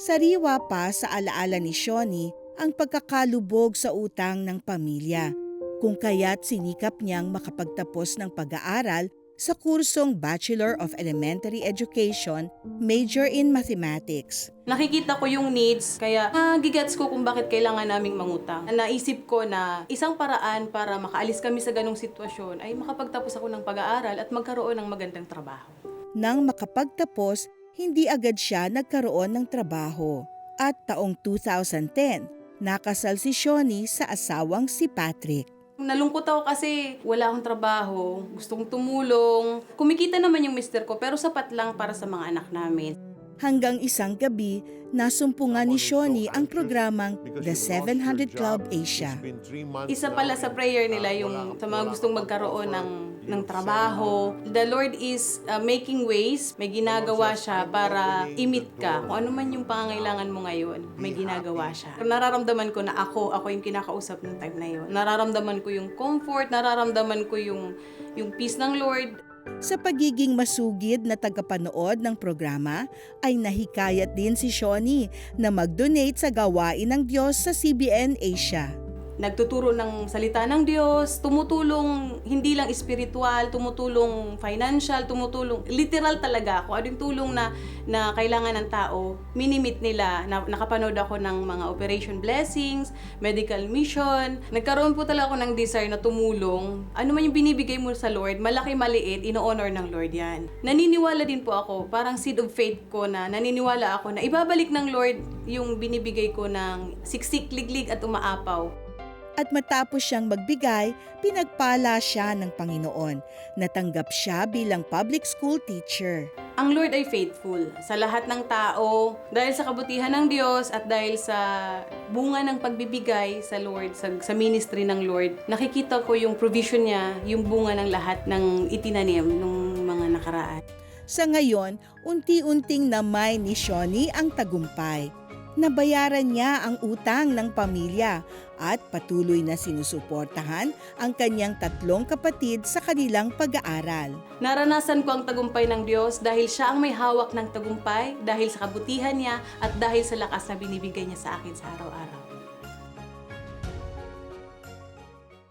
Sariwa pa sa alaala ni Shoni ang pagkakalubog sa utang ng pamilya, kung kaya't sinikap niyang makapagtapos ng pag-aaral sa kursong Bachelor of Elementary Education, major in Mathematics. Nakikita ko yung needs, kaya nagigets ko kung bakit kailangan naming mangutang. Naisip ko na isang paraan para makaalis kami sa ganong sitwasyon ay makapagtapos ako ng pag-aaral at magkaroon ng magandang trabaho. Nang makapagtapos, hindi agad siya nagkaroon ng trabaho. At taong 2010, nakasal si Shoni sa asawang si Patrick. Nalungkot ako kasi wala akong trabaho, gustong tumulong. Kumikita naman yung mister ko pero sapat lang para sa mga anak namin. Hanggang isang gabi, nasumpungan ni Shoni ang programang The 700 Club Asia. Isa pala sa prayer nila yung sa mga gustong magkaroon ng ng trabaho. The Lord is uh, making ways, may ginagawa siya para imit ka. Kung ano man yung pangangailangan mo ngayon, may ginagawa siya. Nararamdaman ko na ako, ako yung kinakausap ng time na yun. Nararamdaman ko yung comfort, nararamdaman ko yung yung peace ng Lord. Sa pagiging masugid na tagapanood ng programa, ay nahikayat din si Shoni na mag-donate sa gawain ng Diyos sa CBN Asia. Nagtuturo ng salita ng Diyos, tumutulong hindi lang spiritual, tumutulong financial, tumutulong literal talaga kung ano tulong na na kailangan ng tao, minimit nila. Na, nakapanood ako ng mga operation blessings, medical mission. Nagkaroon po talaga ako ng desire na tumulong. Ano man yung binibigay mo sa Lord, malaki maliit, ino-honor ng Lord yan. Naniniwala din po ako, parang seed of faith ko na naniniwala ako na ibabalik ng Lord yung binibigay ko ng siksik, liglig at umaapaw. At matapos siyang magbigay, pinagpala siya ng Panginoon. Natanggap siya bilang public school teacher. Ang Lord ay faithful sa lahat ng tao dahil sa kabutihan ng Diyos at dahil sa bunga ng pagbibigay sa Lord, sa, sa ministry ng Lord. Nakikita ko yung provision niya, yung bunga ng lahat ng itinanim ng mga nakaraan. Sa ngayon, unti-unting namay ni Shoni ang tagumpay. Nabayaran niya ang utang ng pamilya at patuloy na sinusuportahan ang kanyang tatlong kapatid sa kanilang pag-aaral. Naranasan ko ang tagumpay ng Diyos dahil siya ang may hawak ng tagumpay, dahil sa kabutihan niya at dahil sa lakas na binibigay niya sa akin sa araw-araw.